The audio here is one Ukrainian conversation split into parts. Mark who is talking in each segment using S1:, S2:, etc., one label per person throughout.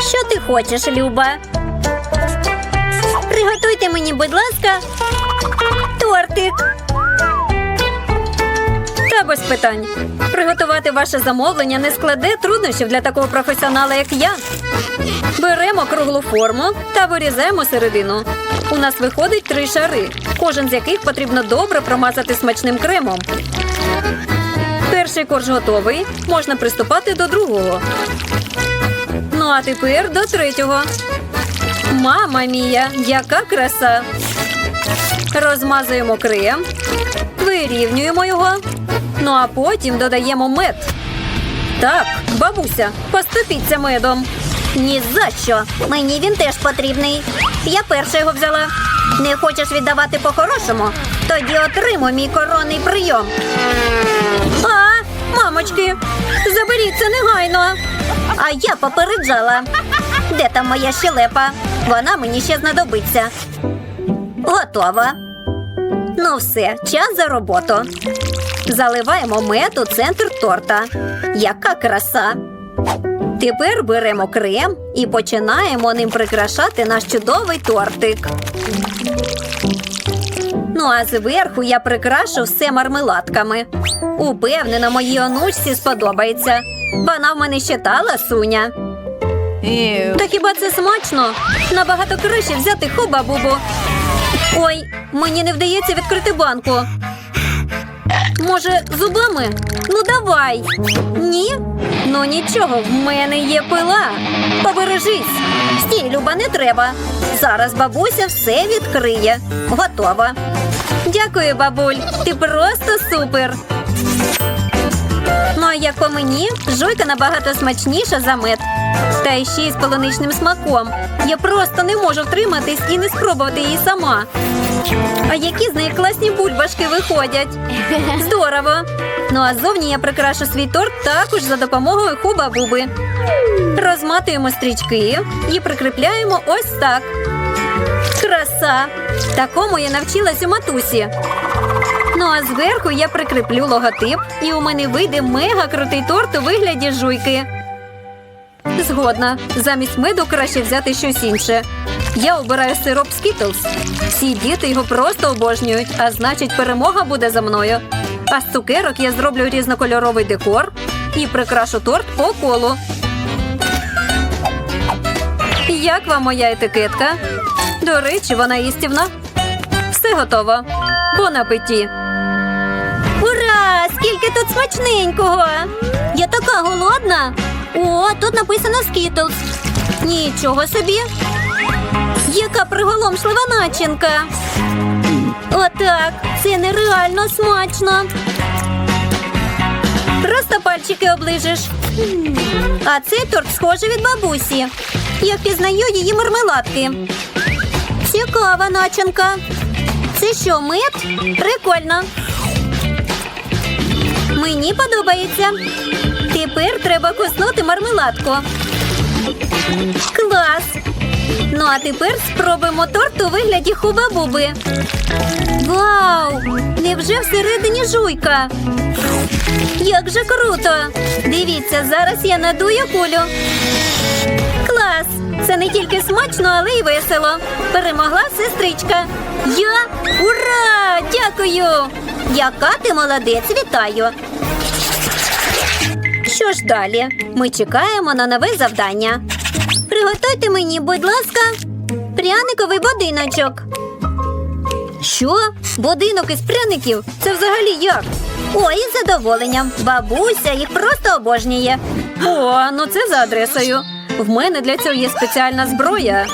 S1: Що ти хочеш, Люба? Приготуйте мені, будь ласка, тортик. Та без питань. Приготувати ваше замовлення не складе труднощів для такого професіонала, як я. Беремо круглу форму та вирізаємо середину. У нас виходить три шари, кожен з яких потрібно добре промазати смачним кремом. Перший корж готовий. Можна приступати до другого. Ну а тепер до третього. Мама мія, яка краса! Розмазуємо крем, вирівнюємо його. Ну а потім додаємо мед. Так, бабуся, поступіться медом. Ні за що. Мені він теж потрібний. Я перша його взяла. Не хочеш віддавати по-хорошому? Тоді отримуй мій коронний прийом. Мамочки, заберіть це негайно. А я попереджала. Де там моя щелепа? Вона мені ще знадобиться. Готова. Ну все, час за роботу. Заливаємо мед у центр торта. Яка краса! Тепер беремо крем і починаємо ним прикрашати наш чудовий тортик. Ну а зверху я прикрашу все мармеладками. Упевнена, моїй онучці сподобається. Вона в мене ще та ласуня. Та хіба це смачно? Набагато краще взяти хуба-бубу. Ой, мені не вдається відкрити банку. Може, зубами? Ну давай. Ні? Ну нічого, в мене є пила. Побережись. Стій, Люба, не треба. Зараз бабуся все відкриє. Готова. Дякую, бабуль. Ти просто супер. Ну, а як по мені, жуйка набагато смачніша за мед. Та ще й з полуничним смаком. Я просто не можу втриматись і не спробувати її сама. А які з неї класні бульбашки виходять. Здорово! Ну а зовні я прикрашу свій торт також за допомогою хуба-буби. Розматуємо стрічки і прикріпляємо ось так. Краса! Такому я навчилась у матусі. Ну а зверху я прикріплю логотип, і у мене вийде мега крутий торт у вигляді жуйки. Згодна. Замість меду краще взяти щось інше. Я обираю сироп Skittles. Всі діти його просто обожнюють, а значить, перемога буде за мною. А з цукерок я зроблю різнокольоровий декор і прикрашу торт по колу. Як вам моя етикетка? До речі, вона їстівна. Все готово. Бон апеті. Ура! Скільки тут смачненького! Я така голодна. О, тут написано Skittles. Нічого собі. Яка приголомшлива начинка. Отак. Це нереально смачно. Просто пальчики оближеш. А цей торт схожий від бабусі. Я впізнаю її мармеладки. Цікава начинка. Це що, мед? Прикольно. Мені подобається. Тепер треба куснути мармеладку. Клас! Ну а тепер спробуємо торт у вигляді хуба-буби. Вау! Невже всередині жуйка? Як же круто! Дивіться, зараз я надую кулю. Клас! Це не тільки смачно, але й весело. Перемогла сестричка. Я ура! Дякую! Яка ти молодець, вітаю! Що ж далі? Ми чекаємо на нове завдання. Приготуйте мені, будь ласка, пряниковий будиночок. Що? Будинок із пряників? Це взагалі як? Ой, із задоволенням. Бабуся їх просто обожнює. О, ну це за адресою. В мене для цього є спеціальна зброя.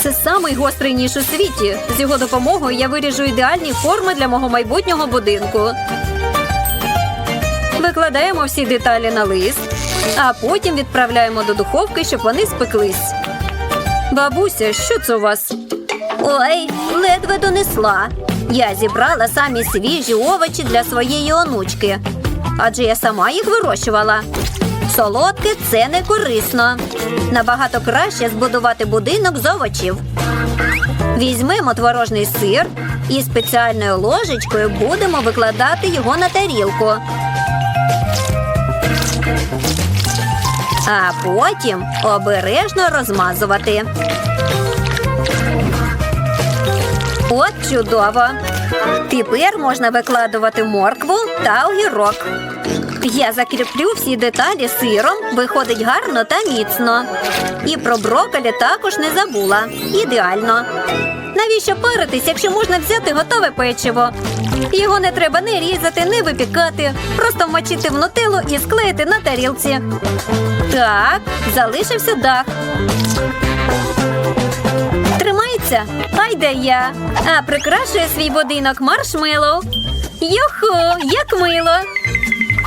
S1: Це самий гострий ніж у світі. З його допомогою я виріжу ідеальні форми для мого майбутнього будинку. Викладаємо всі деталі на лист, а потім відправляємо до духовки, щоб вони спеклись. Бабуся, що це у вас? Ой, ледве донесла. Я зібрала самі свіжі овочі для своєї онучки, адже я сама їх вирощувала. Солодке це не корисно. Набагато краще збудувати будинок з овочів. Візьмемо творожний сир і спеціальною ложечкою будемо викладати його на тарілку. а потім обережно розмазувати. От чудово. Тепер можна викладувати моркву та огірок. Я закріплю всі деталі сиром, виходить гарно та міцно. І про брокколі також не забула. Ідеально. Навіщо паритись, якщо можна взяти готове печиво? Його не треба не різати, не випікати, просто вмочити в нутеллу і склеїти на тарілці. Так, залишився дах. Тримається? Ай де я. А прикрашує свій будинок маршмеллоу. Йохо, як мило.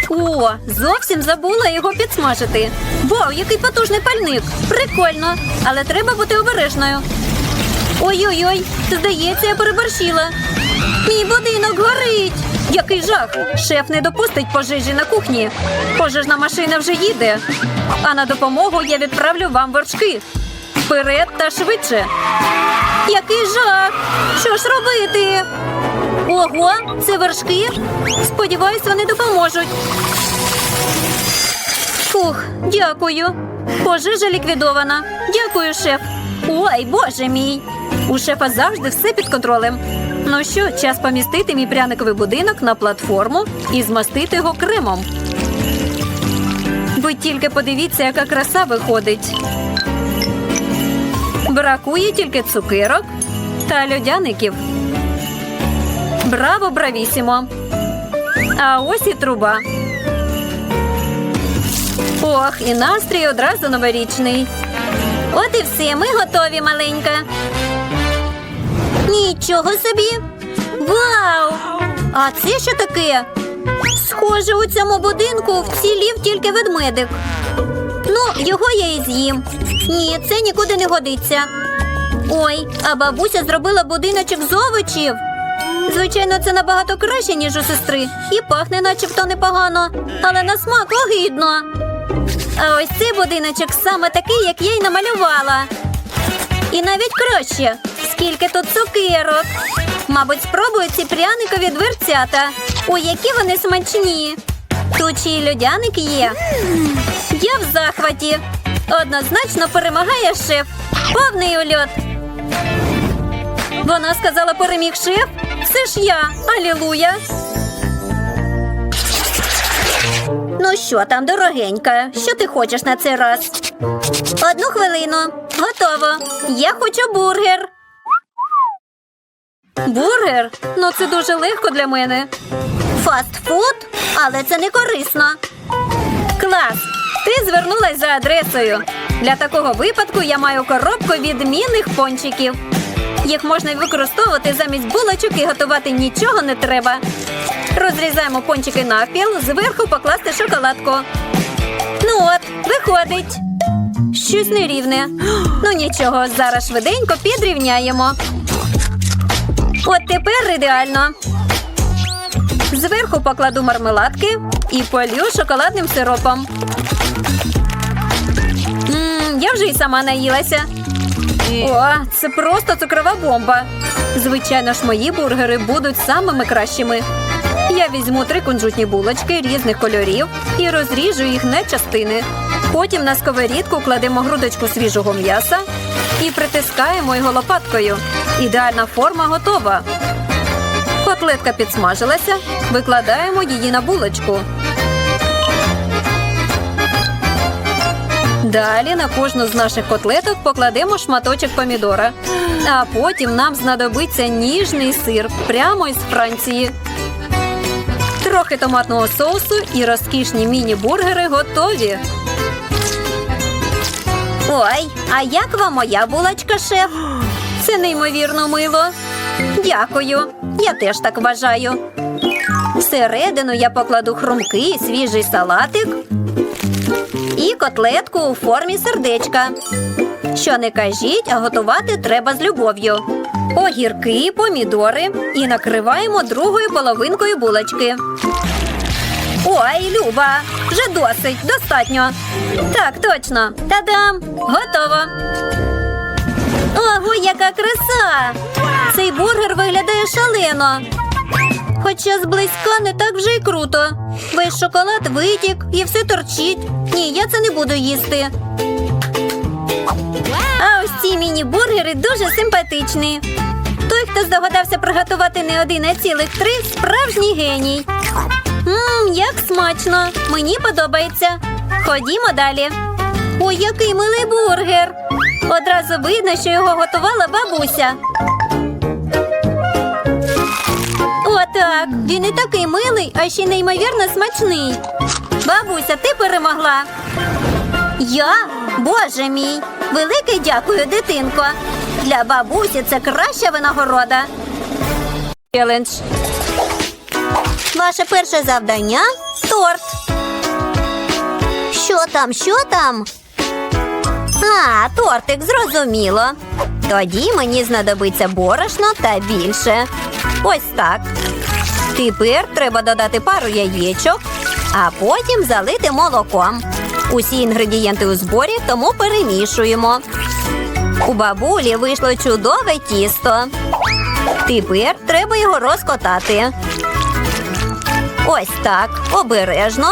S1: О, зовсім забула його підсмажити. Вау, який потужний пальник! Прикольно, але треба бути обережною. Ой-ой-ой, здається, я переборщила. Мій будинок горить. Який жах! Шеф не допустить пожежі на кухні. Пожежна машина вже їде. А на допомогу я відправлю вам вершки. Вперед та швидше. Який жах! Що ж робити? Ого, це вершки. Сподіваюсь, вони допоможуть. Фух, дякую. Пожежа ліквідована. Дякую, шеф. Ой, боже мій. У шефа завжди все під контролем. Ну що, час помістити мій пряниковий будинок на платформу і змастити його кремом. Ви тільки подивіться, яка краса виходить. Бракує тільки цукерок та льодяників. Браво, бравісімо! А ось і труба. Ох, і настрій одразу новорічний. От і все, ми готові, маленька. Нічого собі. Вау! А це що таке? Схоже, у цьому будинку вцілів тільки ведмедик. Ну, його я і з'їм. Ні, це нікуди не годиться. Ой, а бабуся зробила будиночок з овочів. Звичайно, це набагато краще, ніж у сестри, і пахне начебто непогано, але на смак огидно. А ось цей будиночок саме такий, як я й намалювала. І навіть краще, скільки тут цукерок. Мабуть, спробую ці пряникові дверцята. Ой, які вони смачні. Тут ще й льодяник є. Я в захваті. Однозначно перемагає шеф. Повний ульот. Вона сказала переміг шеф. Це ж я. Алілуя. Ну що там, дорогенька? Що ти хочеш на цей раз? Одну хвилину. Готово. Я хочу бургер. Бургер? Ну це дуже легко для мене. Фастфуд? Але це не корисно. Клас! Ти звернулась за адресою. Для такого випадку я маю коробку відмінних пончиків. Їх можна використовувати замість булочок і готувати нічого не треба. Розрізаємо пончики навпіл, зверху покласти шоколадку. Ну от, виходить. Щось нерівне. Ну нічого, зараз швиденько підрівняємо. От тепер ідеально. Зверху покладу мармеладки і полю шоколадним сиропом. М, я вже й сама наїлася. О, це просто цукрова бомба. Звичайно ж, мої бургери будуть самими кращими. Я візьму три кунжутні булочки різних кольорів і розріжу їх на частини. Потім на сковорідку кладемо грудочку свіжого м'яса і притискаємо його лопаткою. Ідеальна форма готова. Котлетка підсмажилася, викладаємо її на булочку. Далі на кожну з наших котлеток покладемо шматочок помідора. А потім нам знадобиться ніжний сир прямо із Франції. Трохи томатного соусу і розкішні міні-бургери готові. Ой, а як вам моя булочка, шеф? Це неймовірно мило. Дякую. Я теж так вважаю. Всередину я покладу хрумкий свіжий салатик котлетку у формі сердечка. Що не кажіть, а готувати треба з любов'ю. Огірки, помідори і накриваємо другою половинкою булочки. Ой, Люба, вже досить, достатньо. Так, точно. Та-дам! Готово. Ого, яка краса! Цей бургер виглядає шалено. Хоча зблизька не так вже й круто. Весь шоколад витік і все торчить. Ні, я це не буду їсти. А ось ці міні-бургери дуже симпатичні. Той, хто здогадався приготувати не один, а цілих три, справжній геній. Мм, як смачно! Мені подобається. Ходімо далі. Ой, який милий бургер! Одразу видно, що його готувала бабуся. Отак. Він і такий милий, а ще неймовірно смачний. Бабуся, ти перемогла. Я? Боже мій! Велике дякую, дитинко. Для бабусі це краща винагорода. Челендж. Ваше перше завдання торт. Що там, що там? А, тортик, зрозуміло. Тоді мені знадобиться борошно та більше. Ось так. Тепер треба додати пару яєчок, а потім залити молоком. Усі інгредієнти у зборі, тому перемішуємо. У бабулі вийшло чудове тісто. Тепер треба його розкотати. Ось так, обережно.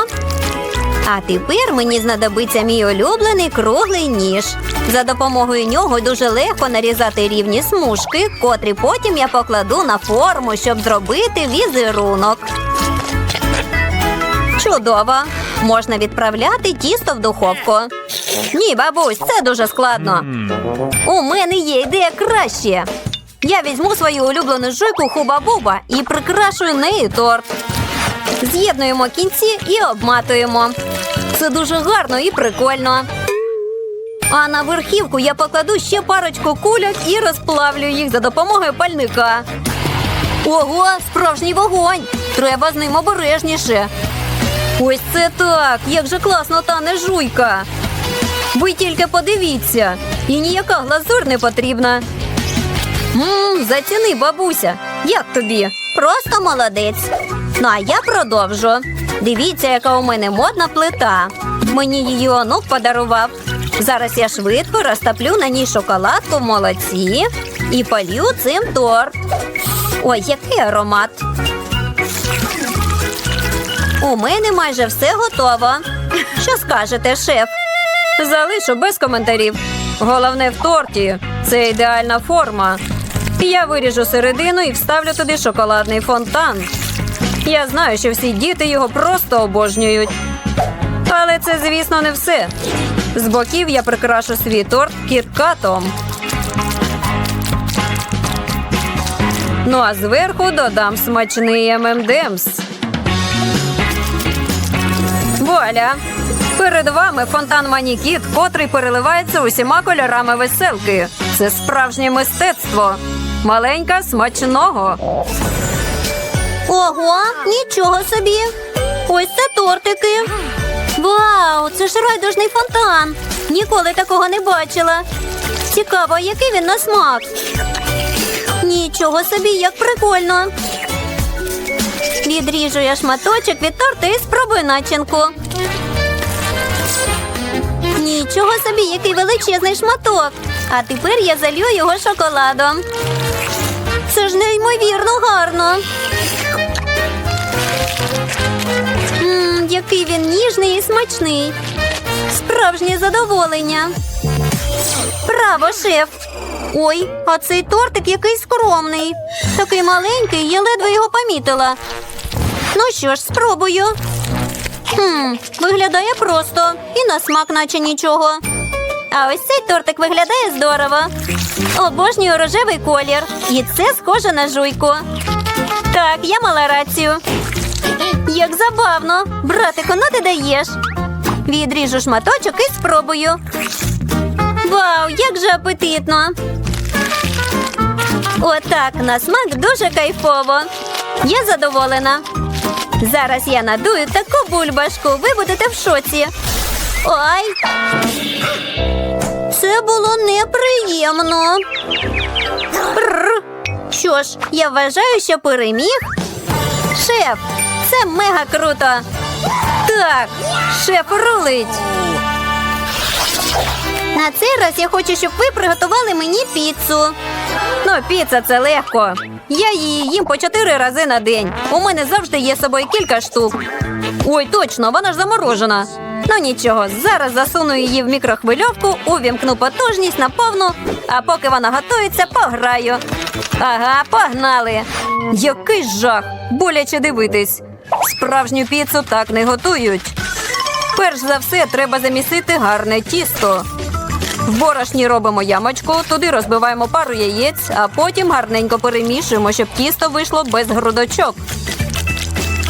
S1: А тепер мені знадобиться мій улюблений круглий ніж. За допомогою нього дуже легко нарізати рівні смужки, котрі потім я покладу на форму, щоб зробити візерунок. Чудово! Можна відправляти тісто в духовку. Ні, бабусь, це дуже складно. У мене є ідея краще. Я візьму свою улюблену жуйку хуба-буба і прикрашую нею торт. З'єднуємо кінці і обматуємо. Це дуже гарно і прикольно. А на верхівку я покладу ще парочку кульок і розплавлю їх за допомогою пальника. Ого, справжній вогонь! Треба з ним обережніше. Ось це так! Як же класно тане жуйка! Ви тільки подивіться, і ніяка глазур не потрібна. Мм, заціни, бабуся. Як тобі? Просто молодець. Ну а я продовжу. Дивіться, яка у мене модна плита. Мені її онук подарував. Зараз я швидко розтоплю на ній шоколадку в молоці і полью цим торт. Ой, який аромат. У мене майже все готово. Що скажете, шеф? Залишу без коментарів. Головне в торті це ідеальна форма. Я виріжу середину і вставлю туди шоколадний фонтан. Я знаю, що всі діти його просто обожнюють. Але це, звісно, не все. З боків я прикрашу свій торт кіткатом. Ну а зверху додам смачний ММДМС. Вуаля! Перед вами фонтан Манікіт, котрий переливається усіма кольорами веселки. Це справжнє мистецтво. Маленька смачного. Ого, нічого собі. Ось це тортики. Вау, це ж райдужний фонтан. Ніколи такого не бачила. Цікаво, який він на смак. Нічого собі, як прикольно. Відріжу я шматочок від торта і спробую начинку. Нічого собі, який величезний шматок. А тепер я залью його шоколадом. Це ж неймовірно гарно. Мм, який він ніжний і смачний. Справжнє задоволення. Браво, шеф! Ой, а цей тортик який скромний. Такий маленький, я ледве його помітила. Ну що ж, спробую. Хм, виглядає просто і на смак, наче нічого. А ось цей тортик виглядає здорово. Обожнюю рожевий колір. І це схоже на жуйку. Так, я мала рацію. Як забавно. Братику, ну ти даєш. Відріжу шматочок і спробую. Вау, як же апетитно. Отак на смак дуже кайфово. Я задоволена. Зараз я надую таку бульбашку. Ви будете в шоці. Ой. Це було неприємно. Рр. Що ж, я вважаю, що переміг. Шеф, це мега круто. Так, шеф рулить. На цей раз я хочу, щоб ви приготували мені піцу. Ну, піца це легко. Я її їм по чотири рази на день. У мене завжди є з собою кілька штук. Ой, точно, вона ж заморожена. Ну нічого, зараз засуну її в мікрохвильовку, увімкну потужність на повну, а поки вона готується, пограю. Ага, погнали. Який жах! Боляче дивитись. Справжню піцу так не готують. Перш за все, треба замісити гарне тісто. В борошні робимо ямочку, туди розбиваємо пару яєць, а потім гарненько перемішуємо, щоб тісто вийшло без грудочок.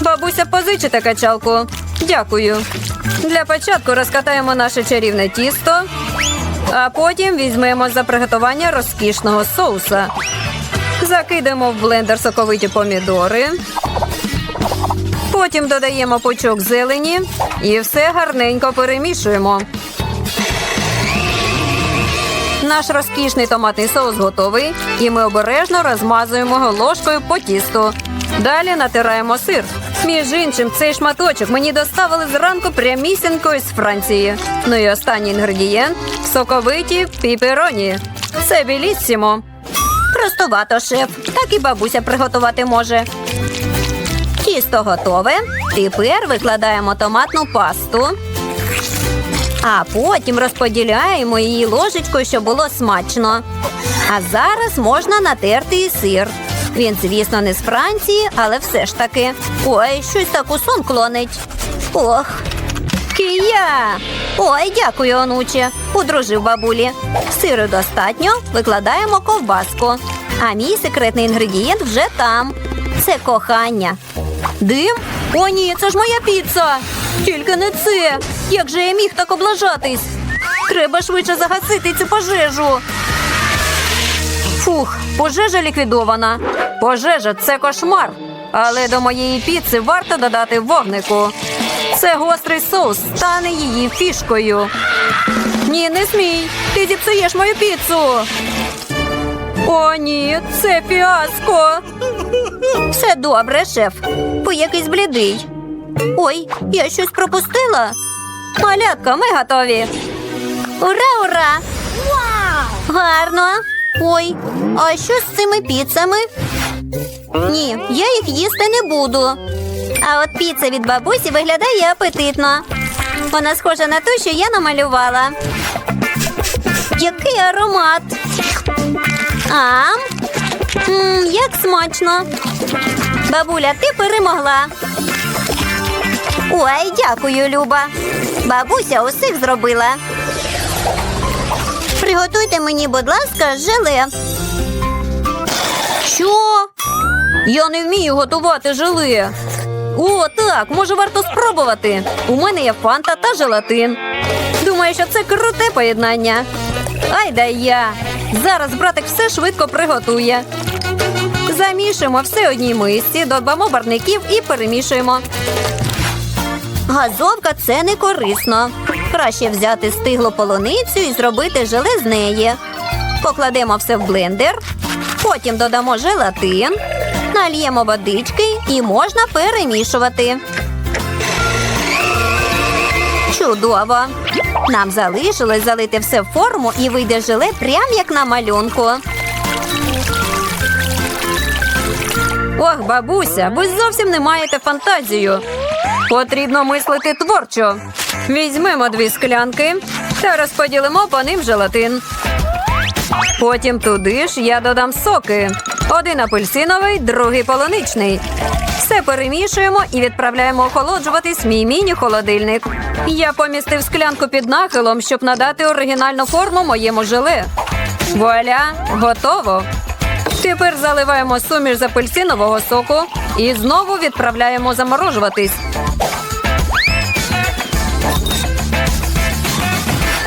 S1: Бабуся, позичите качалку. Дякую. Для початку розкатаємо наше чарівне тісто, а потім візьмемо за приготування розкішного соуса. Закидаємо в блендер соковиті помідори. Потім додаємо пучок зелені і все гарненько перемішуємо. Наш розкішний томатний соус готовий, і ми обережно розмазуємо його ложкою по тісту. Далі натираємо сир. Між іншим, цей шматочок мені доставили зранку прямісінько із Франції. Ну і останній інгредієнт соковиті піпероні. Це біліссімо. Простовато, шеф. Так і бабуся приготувати може. Тісто готове. Тепер викладаємо томатну пасту. А потім розподіляємо її ложечкою, щоб було смачно. А зараз можна натерти і сир. Він, звісно, не з Франції, але все ж таки. Ой, щось так у сон клонить. Ох. Кія! Ой, дякую, онуче. Подружив бабулі. Сиру достатньо, викладаємо ковбаску. А мій секретний інгредієнт вже там. Це кохання. Дим? О, ні, це ж моя піца. Тільки не це. Як же я міг так облажатись? Треба швидше загасити цю пожежу. Фух, пожежа ліквідована. Пожежа це кошмар. Але до моєї піци варто додати вогнику. Це гострий соус стане її фішкою. Ні, не смій. Ти зіпсуєш мою піцу. О, ні, це фіаско. Все добре, шеф. Ви якийсь блідий. Ой, я щось пропустила. Малятка, ми готові. Ура, ура! Гарно. Ой, а що з цими піцами? Ні, я їх їсти не буду. А от піца від бабусі виглядає апетитно. Вона схожа на ту, що я намалювала. Який аромат. А, м, як смачно. Бабуля, ти перемогла. Ой, дякую, Люба. Бабуся усіх зробила. Приготуйте мені, будь ласка, желе. Що? Я не вмію готувати желе. О, так, може варто спробувати. У мене є фанта та желатин. Думаю, що це круте поєднання. Ай да я. Зараз братик все швидко приготує. Замішуємо все одній мисці, додамо барників і перемішуємо. Газовка це не корисно. Краще взяти стиглу полуницю і зробити желе з неї. Покладемо все в блендер, потім додамо желатин, нальємо водички і можна перемішувати. Чудово! Нам залишилось залити все в форму і вийде желе прям як на малюнку. Ох, бабуся, ви зовсім не маєте фантазію. Потрібно мислити творчо. Візьмемо дві склянки та розподілимо по ним желатин. Потім туди ж я додам соки. Один апельсиновий, другий полуничний. Все перемішуємо і відправляємо охолоджуватись мій міні-холодильник. Я помістив склянку під нахилом, щоб надати оригінальну форму моєму желе. Вуаля, готово. Тепер заливаємо суміш з апельсинового соку і знову відправляємо заморожуватись.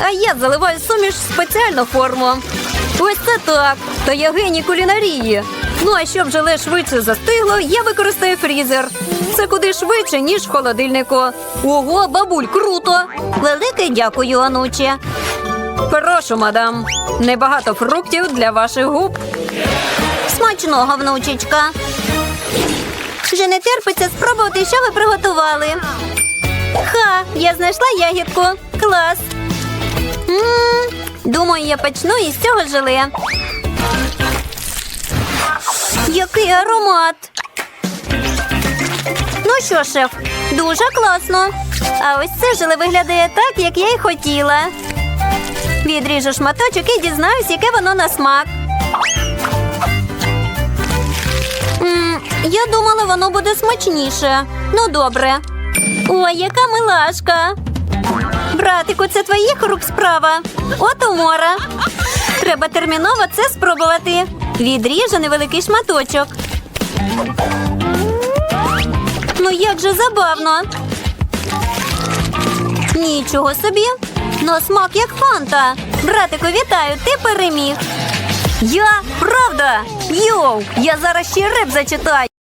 S1: А я заливаю суміш в спеціальну форму. Ось це так. То я геній кулінарії. Ну а щоб желе швидше застигло, я використаю фрізер. Це куди швидше, ніж в холодильнику. Ого, бабуль, круто! Велике дякую, онуче. Прошу, мадам. Небагато фруктів для ваших губ. Смачного, внучечка. Вже не терпиться спробувати, що ви приготували. Ха, я знайшла ягідку. Клас. М-м, думаю, я почну із цього желе. Який аромат. Ну що, шеф, Дуже класно. А ось це желе виглядає так, як я й хотіла. Відріжу шматочок і дізнаюсь, яке воно на смак. м я думала, воно буде смачніше. Ну, добре. Ой, яка милашка. Братику, це твоїх рук справа. От умора. Треба терміново це спробувати. Відріжу невеликий шматочок. Ну як же забавно. Нічого собі. На смак як фанта. Братику, вітаю, ти переміг. Я? Правда? Йоу, я зараз ще реп зачитаю.